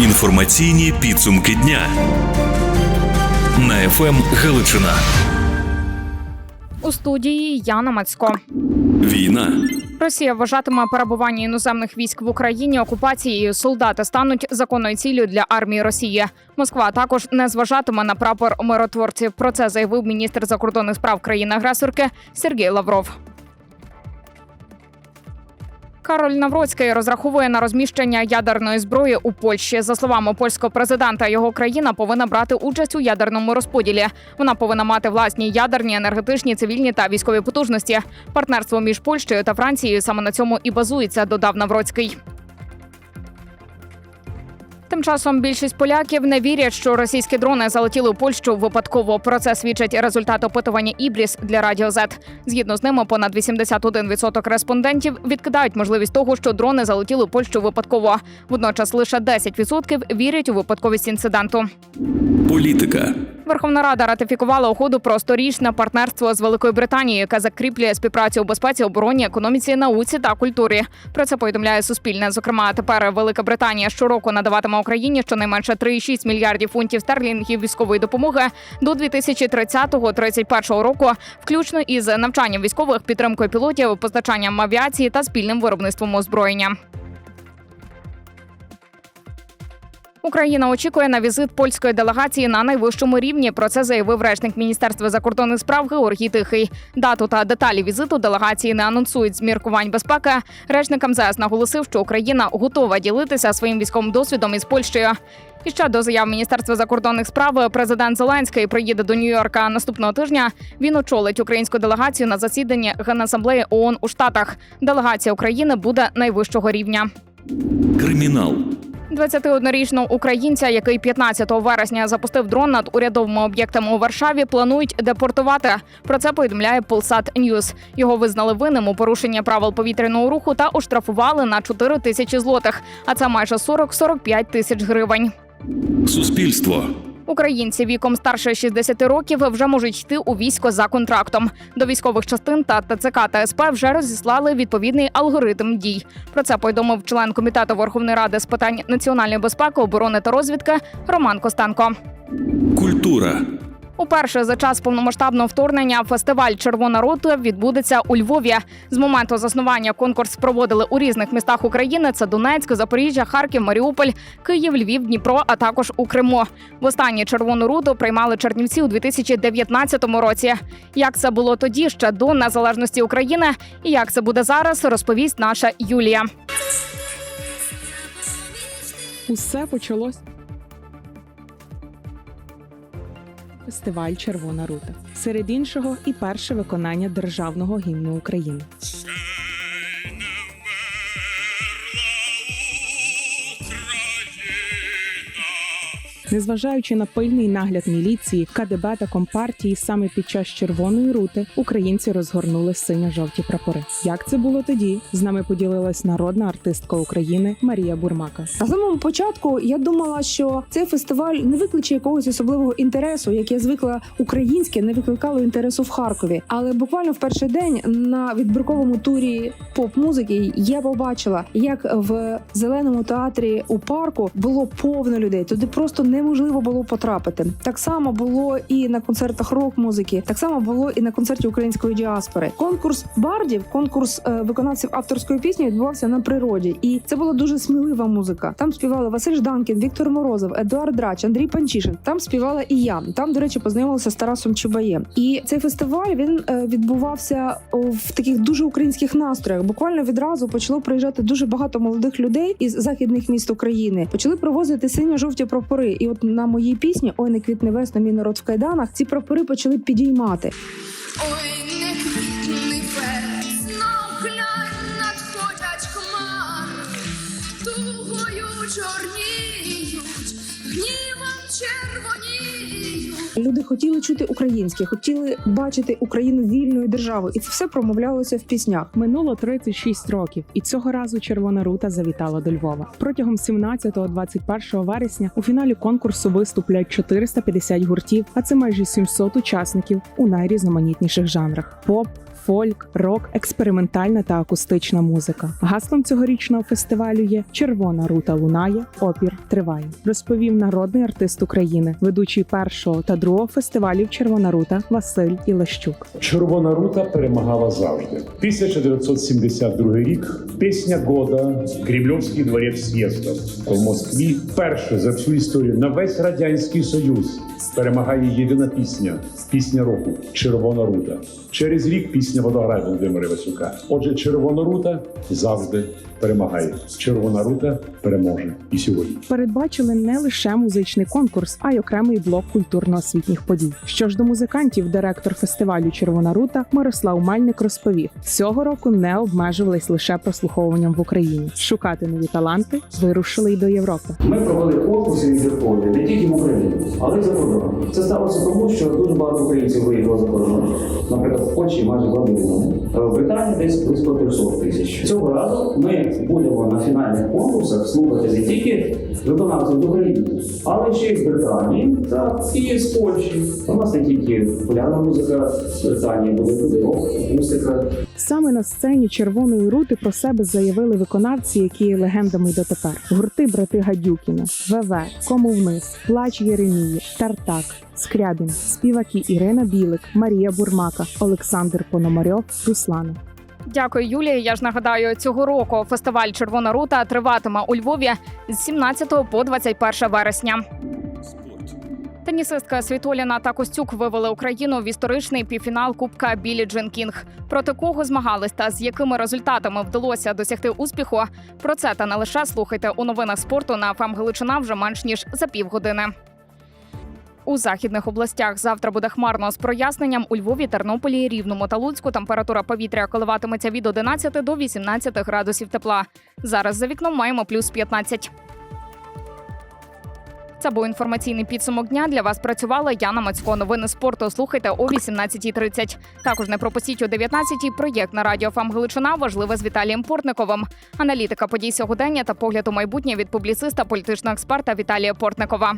Інформаційні підсумки дня на ФМ Галичина. У студії Яна Мацько. Війна. Росія вважатиме перебування іноземних військ в Україні окупацією. Солдати стануть законною ціллю для армії Росії. Москва також не зважатиме на прапор миротворців. Про це заявив міністр закордонних справ країни-агресорки Сергій Лавров. Кароль Навроцький розраховує на розміщення ядерної зброї у Польщі. За словами польського президента, його країна повинна брати участь у ядерному розподілі. Вона повинна мати власні ядерні, енергетичні, цивільні та військові потужності. Партнерство між Польщею та Францією саме на цьому і базується, додав Навроцький. Тим часом більшість поляків не вірять, що російські дрони залетіли у Польщу випадково. Про це свідчать результати опитування Ібріс для Радіо Z. Згідно з ними, понад 81% респондентів відкидають можливість того, що дрони залетіли у Польщу випадково. Водночас лише 10% вірять у випадковість інциденту. Політика. Верховна Рада ратифікувала угоду про сторічне партнерство з Великою Британією, яке закріплює співпрацю у безпеці, обороні, економіці, науці та культурі. Про це повідомляє Суспільне. Зокрема, тепер Велика Британія щороку надаватиме Україні щонайменше 3,6 мільярдів фунтів стерлінгів військової допомоги до 2030-31 року, включно із навчанням військових, підтримкою пілотів, постачанням авіації та спільним виробництвом озброєння. Україна очікує на візит польської делегації на найвищому рівні. Про це заявив речник міністерства закордонних справ Георгій Тихий. Дату та деталі візиту делегації не анонсують з міркувань безпеки. Речник МЗС наголосив, що Україна готова ділитися своїм військовим досвідом із Польщею. І ще до заяв Міністерства закордонних справ президент Зеленський приїде до Нью-Йорка наступного тижня. Він очолить українську делегацію на засіданні Генасамблеї ООН у Штатах. Делегація України буде найвищого рівня. Кримінал. 21-річного українця, який 15 вересня запустив дрон над урядовими об'єктами у Варшаві, планують депортувати. Про це повідомляє Polsat Ньюс. Його визнали винним у порушенні правил повітряного руху та оштрафували на 4 тисячі злотих, а це майже 40-45 тисяч гривень. Суспільство. Українці віком старше 60 років вже можуть йти у військо за контрактом. До військових частин та ТЦК та СП вже розіслали відповідний алгоритм дій. Про це повідомив член комітету Верховної Ради з питань національної безпеки, оборони та розвідки Роман Костенко. Культура. Уперше за час повномасштабного вторгнення фестиваль Червона рота відбудеться у Львові. З моменту заснування конкурс проводили у різних містах України: це Донецьк, Запоріжжя, Харків, Маріуполь, Київ, Львів, Дніпро, а також у Криму. Востаннє червону руту приймали Чернівці у 2019 році. Як це було тоді, ще до незалежності України, і як це буде зараз, розповість наша Юлія. Усе почалось. Фестиваль Червона рута. Серед іншого, і перше виконання державного гімну України. Незважаючи на пильний нагляд міліції, КДБ та компартії, саме під час червоної рути українці розгорнули синьо-жовті прапори. Як це було тоді? З нами поділилась народна артистка України Марія Бурмака. На самому початку я думала, що цей фестиваль не викличе якогось особливого інтересу, як я звикла українське, не викликало інтересу в Харкові. Але буквально в перший день на відбірковому турі поп-музики я побачила, як в зеленому театрі у парку було повно людей. Туди просто неможливо було потрапити. Так само було і на концертах рок-музики, так само було і на концерті української діаспори. Конкурс бардів, конкурс е, виконавців авторської пісні відбувався на природі, і це була дуже смілива музика. Там співали Василь Жданкін, Віктор Морозов, Едуард Драч, Андрій Панчишин. Там співала і я. Там, до речі, познайомилася з Тарасом Чубаєм. І цей фестиваль він е, відбувався в таких дуже українських настроях. Буквально відразу почало приїжджати дуже багато молодих людей із західних міст України. Почали привозити синьо-жовті прапори. І от на моїй пісні Ой, не квітне весна, мій народ в кайданах. Ці прапори почали підіймати. Ой, не квітний весно, глянь, надходять хмари, тугою чорніють, гнівом червоніють. Люди хотіли чути українське, хотіли бачити Україну вільною державою, і це все промовлялося в піснях. Минуло 36 років, і цього разу Червона рута завітала до Львова. Протягом 17-21 вересня у фіналі конкурсу виступлять 450 гуртів, а це майже 700 учасників у найрізноманітніших жанрах: поп, фольк, рок, експериментальна та акустична музика. Гаслом цьогорічного фестивалю є Червона рута лунає, опір триває. Розповів народний артист України, ведучий першого та другого фестивалів Червона рута Василь Ілещук. Червона рута перемагала завжди. 1972 рік. Пісня года Кремльовський дворець з'їздів в Москві. Перше за всю історію на весь радянський союз перемагає єдина пісня пісня року Червона рута. Через рік пісня Водограй Володимира Васюка. Отже, Червона рута завжди перемагає. Червона рута переможе і сьогодні. Передбачили не лише музичний конкурс, а й окремий блок культурно-освітніх подій. Що ж до музикантів, директор фестивалю Червона рута Мирослав Мальник розповів: цього року не обмежувались лише прослуховуванням в Україні. Шукати нові таланти вирушили й до Європи. Ми провели конкурси відбіркові не тільки в Україні, але й за кордоном. Це сталося тому, що дуже багато українців виїхало за кордон. Наприклад, в Польщі майже 2 мільйони. Е, В Британії десь близько 300 тисяч. Цього разу ми будемо на фінальних конкурсах слухати не тільки виконавців з України, але ще й з Британії та і з Польщі. У нас не тільки популярна музика з Британії, буде буде музика, Саме на сцені червоної рути про себе заявили виконавці, які є легендами дотепер. Гурти брати Гадюкіна, ВВ, Кому вниз, Плач Єремії, Тартак, Скрябін, співаки Ірина Білик, Марія Бурмака, Олександр Пономарьов, Руслана. Дякую, Юлія. Я ж нагадаю, цього року фестиваль Червона рута триватиме у Львові з 17 по 21 вересня. Тенісистка Світоліна та Костюк вивели Україну в історичний півфінал Кубка Білі Джин Кінг. Проти кого змагались та з якими результатами вдалося досягти успіху? Про це та не лише слухайте у новинах спорту на ФМ Галичина вже менш ніж за півгодини. У західних областях завтра буде хмарно з проясненням у Львові, Тернополі, Рівному та Луцьку. Температура повітря коливатиметься від 11 до 18 градусів тепла. Зараз за вікном маємо плюс 15. Це був інформаційний підсумок дня. Для вас працювала Яна Мацько. Новини спорту слухайте о 18.30. Також не пропустіть о 19.00 проєкт на радіо ФАМ Галичина. Важливе з Віталієм Портниковим. Аналітика подій сьогодення та погляд у майбутнє від публіциста, політичного експерта Віталія Портникова.